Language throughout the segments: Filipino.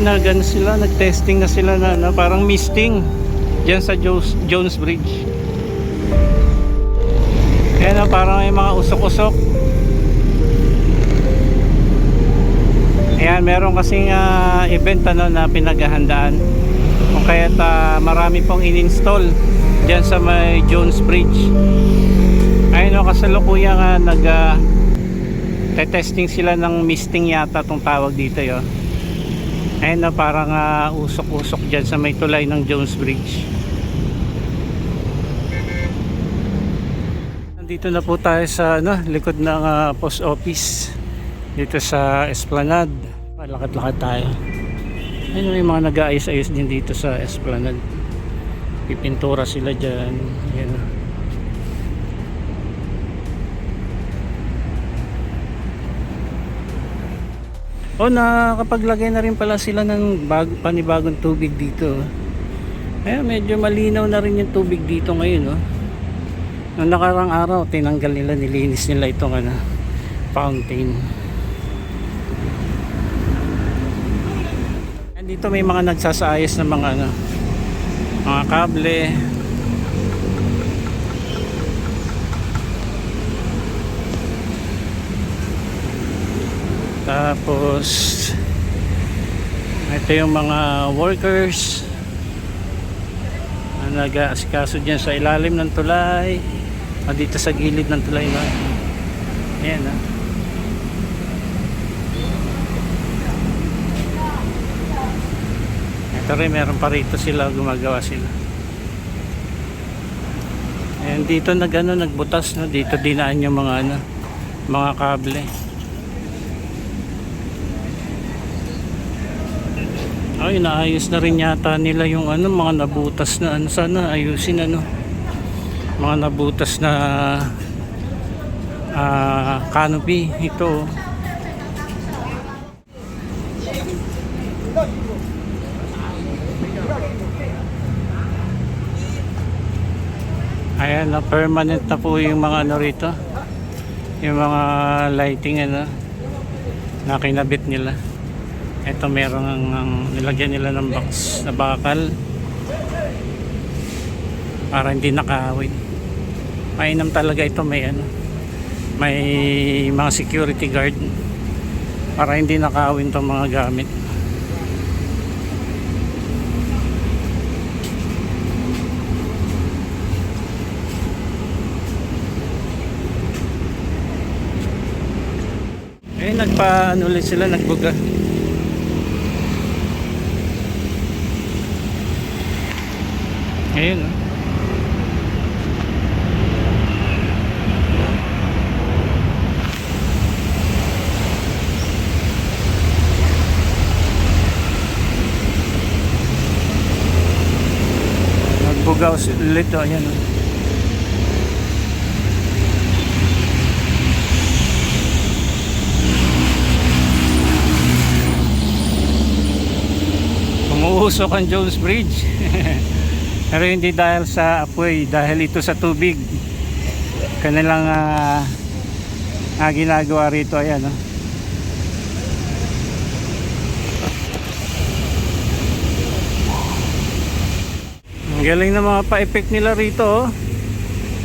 Ayan, nag ano sila, nag-testing na sila na, na parang misting dyan sa Jones, Jones Bridge. Ayan, oh, parang may mga usok-usok. Ayan, meron kasing ah, event ano, na pinaghahandaan. Kung kaya marami pong in-install dyan sa may Jones Bridge. Ayun o, kasalukuyan nga nag ah, testing sila ng misting yata tong tawag dito yo. Ayun na parang ah, usok-usok dyan sa may tulay ng Jones Bridge. Nandito na po tayo sa ano, likod ng ah, post office dito sa Esplanade. Lakad-lakad tayo. Ayun may mga nag-aayos-ayos din dito sa Esplanade. Pipintura sila dyan. Ayan. O nakapaglagay na rin pala sila ng bag, panibagong tubig dito. Ayan, medyo malinaw na rin yung tubig dito ngayon. Oh. Noong nakarang araw, tinanggal nila, nilinis nila itong ano, fountain. Ayan, dito may mga nagsasaayos ng mga ano, mga kable. Tapos ito yung mga workers na nag-aasikaso dyan sa ilalim ng tulay o dito sa gilid ng tulay. Na ayan ah. ito rin meron pa rito sila gumagawa sila. Ayan dito nag ano nagbutas no? Dito dinaan yung mga ano mga kable ay naayos na rin yata nila yung ano mga nabutas na ano. Sana ayusin ano. Mga nabutas na ah, canopy. Ito oh. ayan na permanent na po yung mga ano rito. Yung mga lighting ano na kinabit nila ito meron ang, ang nilagyan nila ng box na bakal para hindi nakawin mainam talaga ito may ano may mga security guard para hindi nakawin itong mga gamit. Eh nagpa ano ulit sila nagbuga Ayun. oh. Nagbugaw ulit oh, ayan. oh. Umuusok ang Jones Bridge. Pero hindi dahil sa apoy, dahil ito sa tubig. Kanilang ah, ah, ginagawa rito, ayan. Oh. Ang galing ng mga pa-effect nila rito, oh,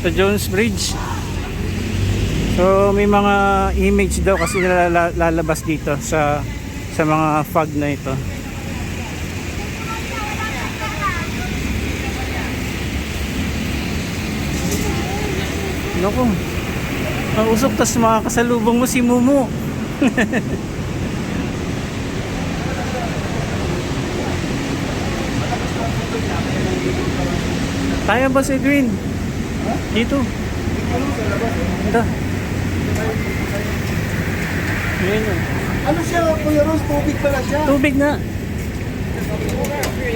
sa Jones Bridge. So may mga image daw kasi lala- lalabas dito sa sa mga fog na ito. Naku. Mausok tas mga kasalubong mo si Mumu. Tayo ba si Green? Dito. Ito. Yun. Ano siya, Kuya Rose? Tubig pala siya. Tubig na. Tubig na.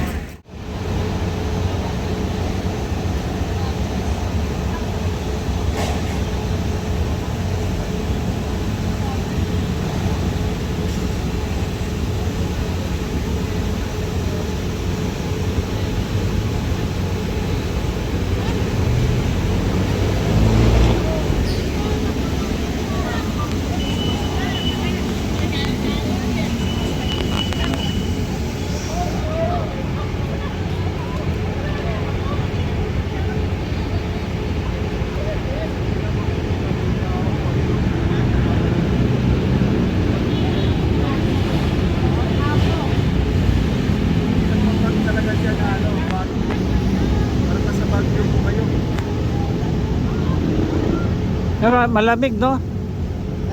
Pero malamig, no?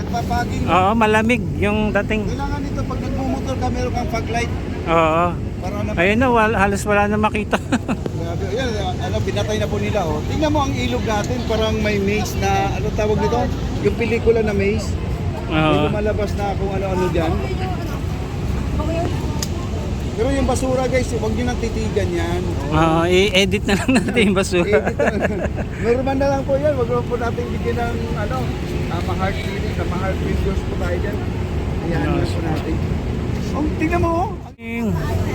Nagpapaging. Oo, malamig yung dating. Kailangan nito pag nagmumotor ka, meron kang fog light. Oo. Para na Ayun na, wal, halos wala na makita. Grabe. Yan, ano, pinatay na po nila, oh. Tingnan mo ang ilog natin, parang may maze na, ano tawag nito? Yung pelikula na maze. May Oo. lumalabas na kung ano-ano dyan. Pero yung basura guys, huwag nyo nang titigan yan. Oo, i-edit na lang natin yung basura. Edit na lang. Normal na lang po yan. Huwag naman po natin bigyan ng ano, uh, ma-heart feeling, na ma-heart videos po tayo dyan. Ayan na po natin. Oh, tingnan mo oh.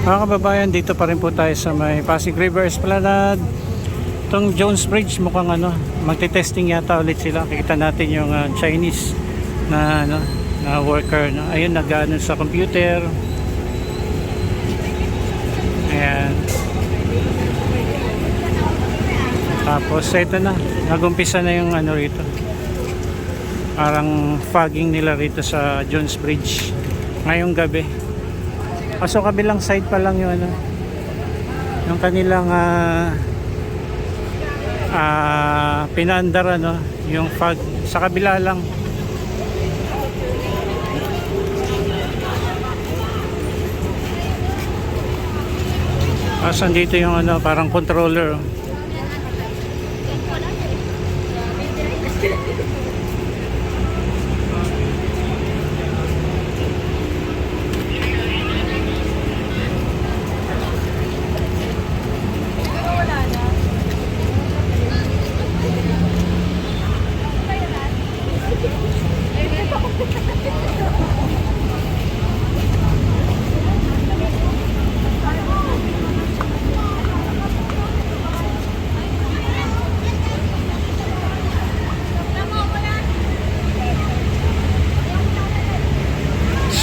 Mga kababayan, dito pa rin po tayo sa may Pasig River Esplanade. Itong Jones Bridge mukhang ano, magte-testing yata ulit sila. Kikita natin yung ah, Chinese na ano, na worker. No? Ayun, nag-ano sa computer. Ayan. Tapos ito na, nagumpisa na yung ano rito. Parang fogging nila rito sa Jones Bridge ngayong gabi. Kaso kabilang side pa lang yung ano, yung kanilang ah ah, pinaandar ano, yung fog sa kabila lang. Tapos andito yung ano, parang controller.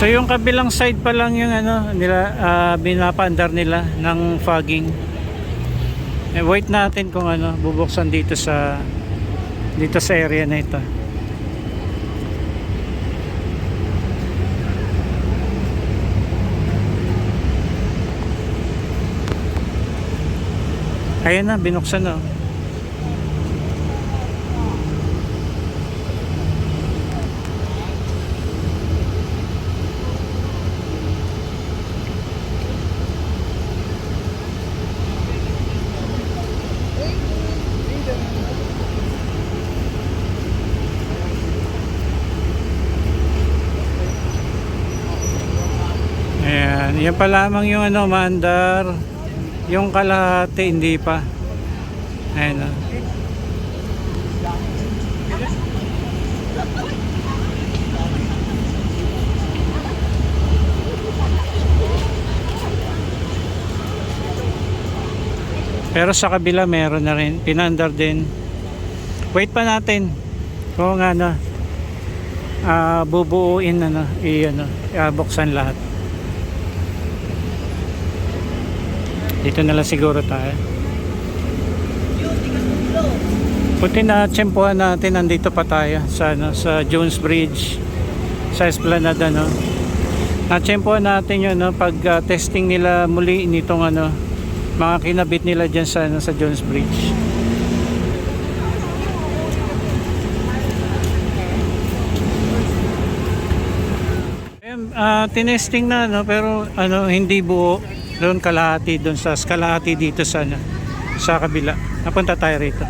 So yung kabilang side pa lang yung ano nila ah, binapaandar nila ng fogging. Eh, wait natin kung ano bubuksan dito sa dito sa area na ito. Ayan na, binuksan na. oh. Yan pa lamang yung ano, maandar. Yung kalahati, hindi pa. Ayan o. Pero sa kabila meron na rin, pinandar din. Wait pa natin kung ano, ah bubuuin ano, i ano, buksan lahat. Dito na lang siguro tayo. Puti na tsempuhan natin nandito pa tayo sa ano, sa Jones Bridge sa Esplanade ano. Na-tsempuhan natin yun no, pag ah, testing nila muli nitong ano mga kinabit nila diyan sa ano, sa Jones Bridge. Ayun, ah, tinesting na no pero ano hindi buo doon kalahati doon sa kalahati dito sa ano, sa kabila. Napunta tayo rito.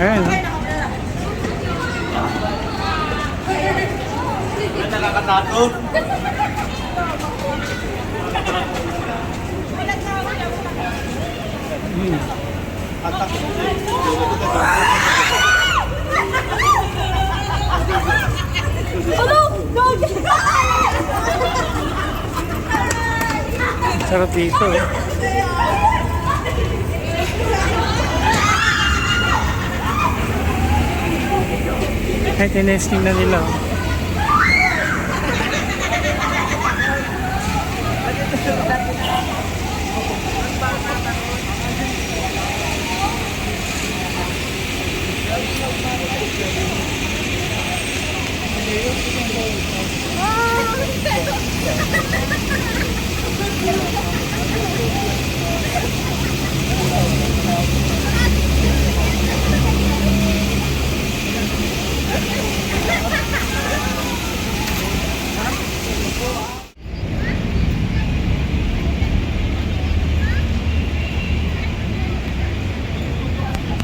Ayun, no? Sarap dito. eh. Ay, tinesting na nila. oh.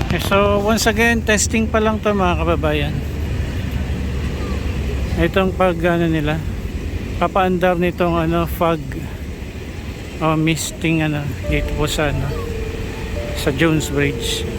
Okay, so once again, testing pa lang to mga kababayan. Itong pag ano nila, papaandar nitong ano fog o misting ano dito po sa ano sa Jones Bridge.